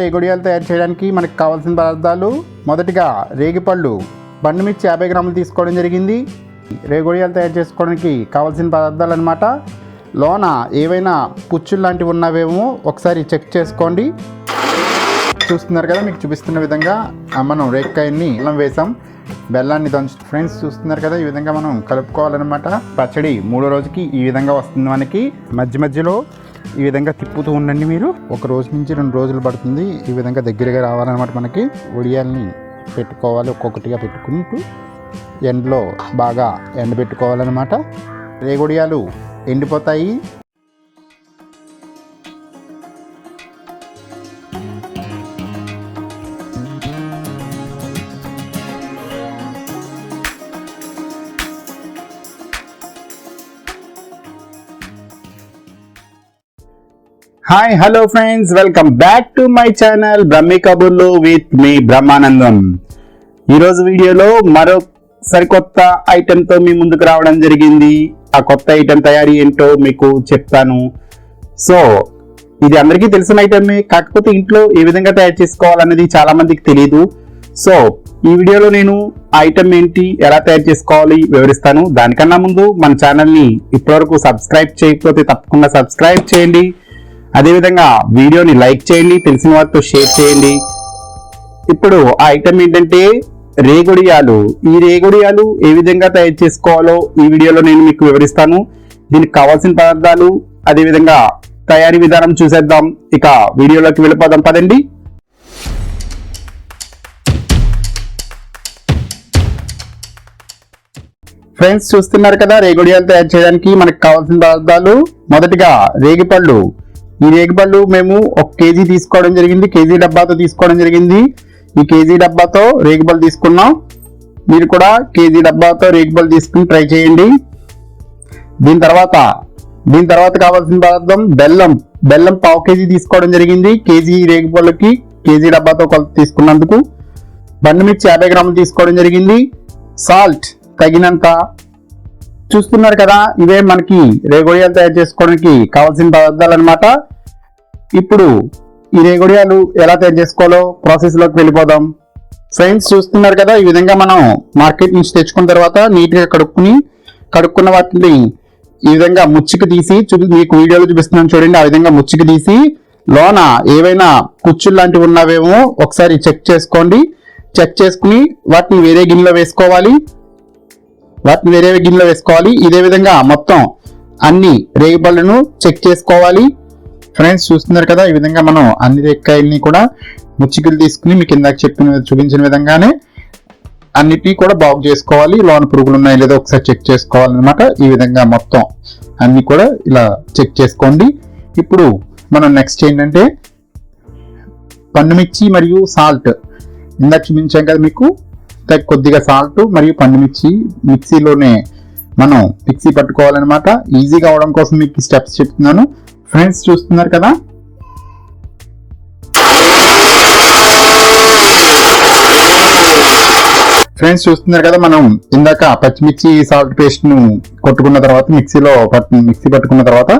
రేగుడియాలు తయారు చేయడానికి మనకు కావాల్సిన పదార్థాలు. మొదటిగా రేగిపళ్ళు. బండి మిర్చి యాభై గ్రాములు తీసుకోవడం జరిగింది. రేగుడియాలు తయారు చేసుకోవడానికి కావాల్సిన పదార్థాలు అనమాట లోన ఏవైనా పుచ్చులు లాంటివి ఉన్నవేమో ఒకసారి చెక్ చేసుకోండి. చూస్తున్నారు కదా మీకు చూపిస్తున్న విధంగా మనం రేక్కాయని ఇల్లం వేసాం. బెల్లాన్ని దంచు ఫ్రెండ్స్ చూస్తున్నారు కదా ఈ విధంగా మనం కలుపుకోవాలన్నమాట. పచ్చడి మూడో రోజుకి ఈ విధంగా వస్తుంది మనకి. మధ్య మధ్యలో ఈ విధంగా తిప్పుతూ ఉండండి మీరు. ఒక రోజు నుంచి రెండు రోజులు పడుతుంది. ఈ విధంగా దగ్గరగా రావాలన్నమాట మనకి. ఒడియాల్ని పెట్టుకోవాలి ఒక్కొక్కటిగా పెట్టుకుంటూ ఎండలో బాగా ఎండబెట్టుకోవాలన్నమాట. రేగొడియాలు ఎండిపోతాయి. Hi hello friends welcome back to my channel Brahmi కబుర్లు విత్ మీ బ్రహ్మానందం ఈరోజు వీడియోలో మరో సరికొత్త ఐటెంతో మీ ముందుకు రావడం జరిగింది. ఆ కొత్త ఐటెం తయారీ ఏంటో మీకు చెప్తాను. సో ఇది అందరికీ తెలిసిన ఐటమే కాకపోతే ఇంట్లో ఏ విధంగా తయారు చేసుకోవాలన్నది చాలా మందికి తెలియదు సో ఈ వీడియోలో నేను ఐటమ్ ఏంటి ఎలా తయారు చేసుకోవాలి వివరిస్తాను. దానికన్నా ముందు మన ఛానల్ని ఇప్పటివరకు సబ్స్క్రైబ్ చేయకపోతే తప్పకుండా సబ్స్క్రైబ్ చేయండి. అదేవిధంగా వీడియోని లైక్ చేయండి తెలిసిన వారితో షేర్ చేయండి. ఇప్పుడు ఆ ఐటమ్ ఏంటంటే రేగుడియాలు. ఈ రేగుడియాలు ఏ విధంగా తయారు చేసుకోవాలో ఈ వీడియోలో నేను మీకు వివరిస్తాను. దీనికి కావాల్సిన పదార్థాలు అదేవిధంగా తయారీ విధానం చూసేద్దాం. ఇక వీడియోలోకి వెళ్ళిపోదాం పదండి. ఫ్రెండ్స్ చూస్తున్నారు కదా రేగుడియాలు తయారు చేయడానికి మనకు కావాల్సిన పదార్థాలు. మొదటిగా రేగిపళ్ళు. ఈ రేగిపళ్ళు మేము ఒక కేజీ తీసుకోవడం జరిగింది కేజీ డబ్బాతో తీసుకోవడం జరిగింది. ఈ కేజీ డబ్బాతో రేగిపళ్ళు తీసుకున్నాం. మీరు కూడా కేజీ డబ్బాతో రేగిపళ్ళు తీసుకుని ట్రై చేయండి. దీని తర్వాత దీని తర్వాత కావాల్సిన పదార్థం బెల్లం. బెల్లం పావు కేజీ తీసుకోవడం జరిగింది కేజీ రేగిపళ్ళకి కేజీ డబ్బాతో కొలత తీసుకున్నందుకు. బండి మిర్చి యాభై గ్రాములు తీసుకోవడం జరిగింది. సాల్ట్ తగినంత చూస్తున్నారు కదా ఇవే మనకి రేగొడియాలు తయారు చేసుకోవడానికి కావాల్సిన పదార్థాలు అనమాట ఇప్పుడు ఈ రేగొడియాలు ఎలా తయారు చేసుకోవాలో ప్రాసెస్లోకి వెళ్ళిపోదాం. ఫ్రెండ్స్ చూస్తున్నారు కదా ఈ విధంగా మనం మార్కెట్ నుంచి తెచ్చుకున్న తర్వాత నీట్గా కడుక్కుని కడుక్కున్న వాటిని ఈ విధంగా ముచ్చికి తీసి చూపి మీకు వీడియోలో చూపిస్తున్నాను చూడండి ఆ విధంగా ముచ్చికి తీసి లోన ఏవైనా కుచ్చులు లాంటివి ఉన్నావేమో ఒకసారి చెక్ చేసుకోండి. చెక్ చేసుకుని వాటిని వేరే గిన్నెలో వేసుకోవాలి. వాటిని వేరే గిన్నెలో వేసుకోవాలి. ఇదే విధంగా మొత్తం అన్ని రేగి పళ్ళను చెక్ చేసుకోవాలి. ఫ్రెండ్స్ చూస్తున్నారు కదా ఈ విధంగా మనం అన్ని రేక్కాయల్ని కూడా ముచ్చికలు తీసుకుని మీకు ఇందాక చెప్పిన చూపించిన విధంగానే అన్నిటినీ కూడా బాగు చేసుకోవాలి. లోన పురుగులు ఉన్నాయి లేదో ఒకసారి చెక్ చేసుకోవాలన్నమాట. ఈ విధంగా మొత్తం అన్ని కూడా ఇలా చెక్ చేసుకోండి. ఇప్పుడు మనం నెక్స్ట్ ఏంటంటే పండుమిర్చి మరియు సాల్ట్. ఇందాక చూపించాం కదా మీకు. కొద్దిగా సాల్ట్ మరియు పండుమిర్చి మిక్సీలోనే మనం మిక్సీ పట్టుకోవాలన్నమాట. ఈజీగా అవడం కోసం మీకు స్టెప్స్ చెప్తున్నాను. ఫ్రెండ్స్ చూస్తున్నారు కదా? ఫ్రెండ్స్ చూస్తున్నారు కదా మనం ఇందాక పచ్చిమిర్చి సాల్ట్ పేస్ట్ను కొట్టుకున్న తర్వాత మిక్సీలో మిక్సీ పట్టుకున్న తర్వాత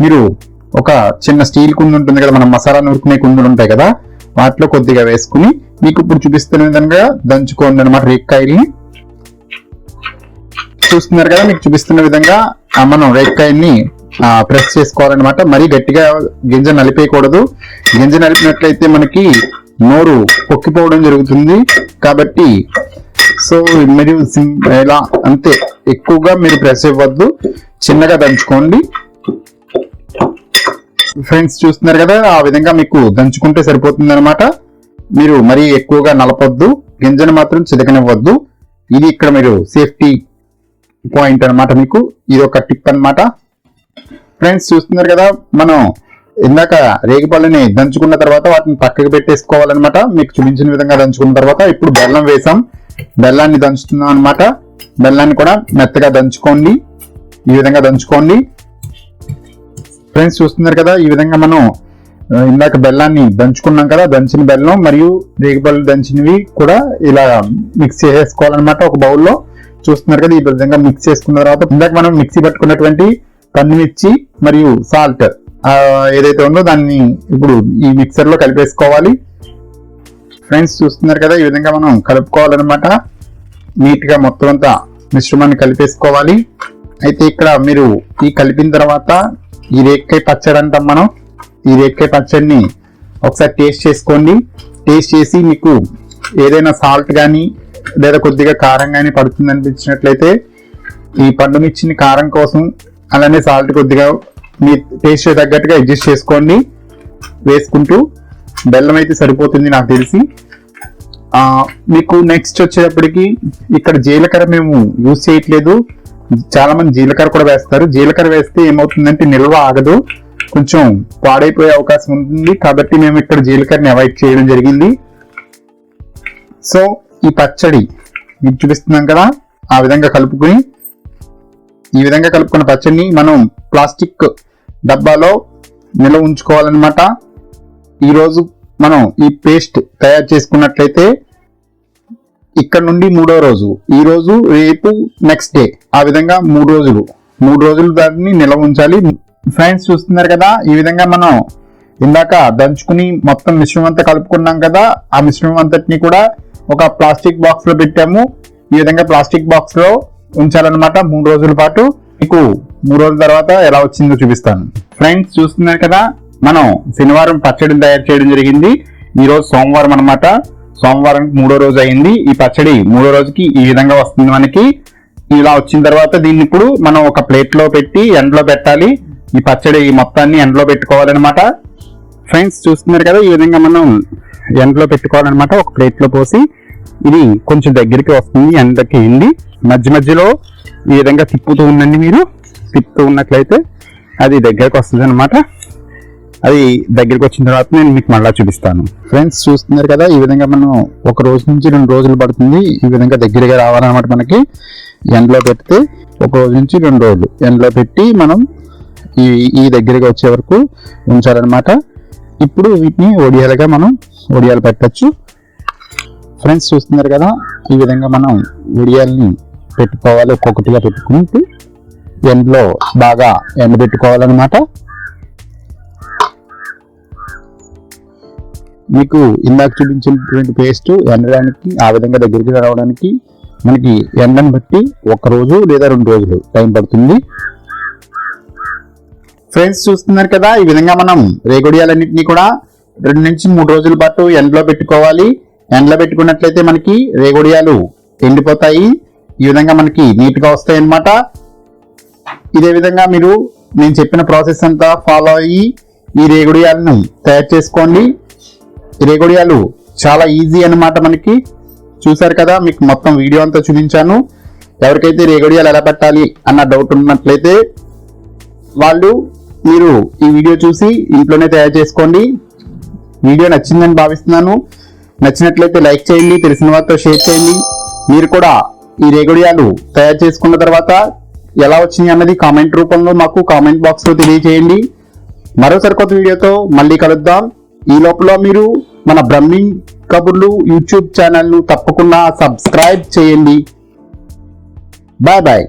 మీరు ఒక చిన్న స్టీల్ కుండ ఉంటుంది కదా మనం మసాలా నూరుకునే కుండలు ఉంటాయి కదా వాటిలో కొద్దిగా వేసుకుని మీకు ఇప్పుడు చూపిస్తున్న విధంగా దంచుకోండి అనమాట రేక్కాయల్ని చూస్తున్నారు కదా మీకు చూపిస్తున్న విధంగా మనం రేక్కాయల్ని ప్రెస్ చేసుకోవాలన్నమాట. మరీ గట్టిగా గింజ నలిపేయకూడదు. గింజ నలిపినట్లయితే మనకి నోరు పొక్కిపోవడం జరుగుతుంది. కాబట్టి సో మీరు సిం- ఇలా అంతే ఎక్కువగా మీరు ప్రెస్ ఇవ్వద్దు. చిన్నగా దంచుకోండి. ఫ్రెండ్స్ చూస్తున్నారు కదా ఆ విధంగా మీకు దంచుకుంటే సరిపోతుంది అనమాట మీరు మరీ ఎక్కువగా నలపొద్దు గింజను మాత్రం చితకనివ్వద్దు. ఇది ఇక్కడ మీరు సేఫ్టీ పాయింట్ అన్నమాట మీకు. ఇది ఒక టిప్ అన్నమాట. ఫ్రెండ్స్ చూస్తున్నారు కదా మనం ఇందాక రేగిపళ్ళని దంచుకున్న తర్వాత వాటిని పక్కకి పెట్టేసుకోవాలన్నమాట. మీకు చూపించిన విధంగా దంచుకున్న తర్వాత ఇప్పుడు బెల్లం వేసాం. బెల్లాన్ని దంచుతున్నాం అనమాట బెల్లాన్ని కూడా మెత్తగా దంచుకోండి. ఈ విధంగా దంచుకోండి. ఫ్రెండ్స్ చూస్తున్నారు కదా ఈ విధంగా మనం ఇందాక బెల్లాన్ని దంచుకున్నాం కదా దంచిన బెల్లం మరియు రేగిపళ్ళు దంచినవి కూడా ఇలా మిక్స్ చేసేసుకోవాలన్నమాట ఒక బౌల్లో. చూస్తున్నారు కదా ఈ విధంగా మిక్స్ చేసుకున్న తర్వాత ఇందాక మనం మిక్సీ పట్టుకున్నటువంటి మిర్చి మరియు సాల్ట్ ఏదైతే ఉందో దాన్ని ఇప్పుడు ఈ మిక్సర్లో కలిపేసుకోవాలి. ఫ్రెండ్స్ చూస్తున్నారు కదా ఈ విధంగా మనం కలుపుకోవాలన్నమాట. నీట్గా మొత్తం అంతా మిశ్రమాన్ని కలిపేసుకోవాలి. అయితే ఇక్కడ మీరు ఈ కలిపిన తర్వాత ఈ రేక్కాయ పచ్చడి అంటాం మనం. ఈ రేక్కాయ పచ్చడిని ఒకసారి టేస్ట్ చేసుకోండి. టేస్ట్ చేసి మీకు ఏదైనా సాల్ట్ కానీ లేదా కొద్దిగా కారం కానీ పడుతుంది అనిపించినట్లయితే ఈ పండు మిర్చిని కారం కోసం అలానే సాల్ట్ కొద్దిగా మీ టేస్ట్ తగ్గట్టుగా అడ్జస్ట్ చేసుకోండి. వేసుకుంటూ బెల్లం అయితే సరిపోతుంది నాకు తెలిసి. మీకు నెక్స్ట్ వచ్చేటప్పటికి ఇక్కడ జీలకర్ర మేము యూజ్ చేయట్లేదు. చాలా మంది జీలకర్ర కూడా వేస్తారు. జీలకర్ర వేస్తే ఏమవుతుందంటే నిల్వ ఆగదు. కొంచెం పాడైపోయే అవకాశం ఉంటుంది. కాబట్టి మేము ఇక్కడ జీలకర్రని అవాయిడ్ చేయడం జరిగింది. సో ఈ పచ్చడి మీకు చూపిస్తున్నాం కదా ఆ విధంగా కలుపుకుని ఈ విధంగా కలుపుకున్న పచ్చడిని మనం ప్లాస్టిక్ డబ్బాలో నిల్వ ఉంచుకోవాలన్నమాట. ఈరోజు మనం ఈ పేస్ట్ తయారు చేసుకున్నట్లయితే ఇక్కడ నుండి మూడో రోజు. ఈ రోజు రేపు నెక్స్ట్ డే ఆ విధంగా మూడు రోజులు. మూడు రోజులు దాన్ని నిల్వ ఉంచాలి. ఫ్రెండ్స్ చూస్తున్నారు కదా ఈ విధంగా మనం ఇందాక దంచుకుని మొత్తం మిశ్రమం అంతా కలుపుకున్నాం కదా ఆ మిశ్రమం అంతటిని కూడా ఒక ప్లాస్టిక్ బాక్స్లో పెట్టాము. ఈ విధంగా ప్లాస్టిక్ బాక్స్లో ఉంచాలన్నమాట మూడు రోజుల పాటు. మీకు మూడు రోజుల తర్వాత ఎలా వచ్చిందో చూపిస్తాను. ఫ్రెండ్స్ చూస్తున్నారు కదా మనం శనివారం పచ్చడిని తయారు చేయడం జరిగింది. ఈ రోజు సోమవారం అనమాట సోమవారం మూడో రోజు అయింది. ఈ పచ్చడి మూడో రోజుకి ఈ విధంగా వస్తుంది మనకి. ఇలా వచ్చిన తర్వాత దీన్ని ఇప్పుడు మనం ఒక ప్లేట్లో పెట్టి ఎండలో పెట్టాలి. ఈ పచ్చడి మొత్తాన్ని ఎండలో పెట్టుకోవాలన్నమాట. ఫ్రెండ్స్ చూస్తున్నారు కదా ఈ విధంగా మనం ఎండలో పెట్టుకోవాలన్నమాట. ఒక ప్లేట్లో పోసి ఇది కొంచెం దగ్గరికి వస్తుంది ఎండకి ఎండి. మధ్య మధ్యలో ఈ విధంగా తిప్పుతూ ఉండండి మీరు. తిప్పుతూ ఉన్నట్లయితే అది దగ్గరకు వస్తుంది అనమాట అది దగ్గరికి వచ్చిన తర్వాత నేను మీకు మళ్ళీ చూపిస్తాను. ఫ్రెండ్స్ చూస్తున్నారు కదా ఈ విధంగా మనం ఒక రోజు నుంచి రెండు రోజులు పడుతుంది. ఈ విధంగా దగ్గరగా రావాలన్నమాట మనకి. ఎండలో పెడితే ఒక రోజు నుంచి రెండు రోజులు. ఎండలో పెట్టి మనం ఈ ఈ దగ్గరగా వచ్చే వరకు ఉంచాలన్నమాట. ఇప్పుడు వీటిని ఒడియాలుగా మనం ఒడియాలు పెట్టచ్చు. ఫ్రెండ్స్ చూస్తున్నారు కదా ఈ విధంగా మనం ఒడియాలని పెట్టుకోవాలి. ఒక్కొక్కటిగా పెట్టుకుంటూ ఎండలో బాగా ఎండబెట్టుకోవాలన్నమాట. మీకు ఇందాక చూపించినటువంటి పేస్ట్ ఎండడానికి ఆ విధంగా దగ్గరికి రావడానికి మనకి ఎండను బట్టి ఒక రోజు లేదా రెండు రోజులు టైం పడుతుంది. ఫ్రెండ్స్ చూస్తున్నారు కదా ఈ విధంగా మనం రేగుడియాలన్నింటినీ కూడా రెండు నుంచి మూడు రోజుల పాటు ఎండలో పెట్టుకోవాలి. ఎండలో పెట్టుకున్నట్లయితే మనకి రేగొడియాలు ఎండిపోతాయి. ఈ విధంగా మనకి నీట్గా వస్తాయి అన్నమాట ఇదే విధంగా మీరు నేను చెప్పిన ప్రాసెస్ అంతా ఫాలో అయ్యి ఈ రేగుడియాలను తయారు చేసుకోండి. రేగుడియాలు చాలా ఈజీ అన్నమాట మనకి. చూసారు కదా మీకు మొత్తం వీడియో అంతా చూపించాను. ఎవరికైతే రేగుడియాలు ఎలా పెట్టాలి అన్న డౌట్ ఉన్నట్లయితే వాళ్ళు మీరు ఈ వీడియో చూసి ఇంట్లోనే తయారు చేసుకోండి. వీడియో నచ్చిందని భావిస్తున్నాను. నచ్చినట్లయితే లైక్ చేయండి తెలిసిన వారితో షేర్ చేయండి. మీరు కూడా ఈ రేగుడియాలు తయారు చేసుకున్న తర్వాత ఎలా వచ్చింది అన్నది కామెంట్ రూపంలో మాకు కామెంట్ బాక్స్లో తెలియజేయండి. మరో సరికొత్త వీడియోతో మళ్ళీ కలుద్దాం. ఈ లోపల మీరు మన బ్రహ్మింగ్ కబుర్లు యూట్యూబ్ ఛానల్ను తప్పకుండా సబ్స్క్రైబ్ చేయండి. Bye bye.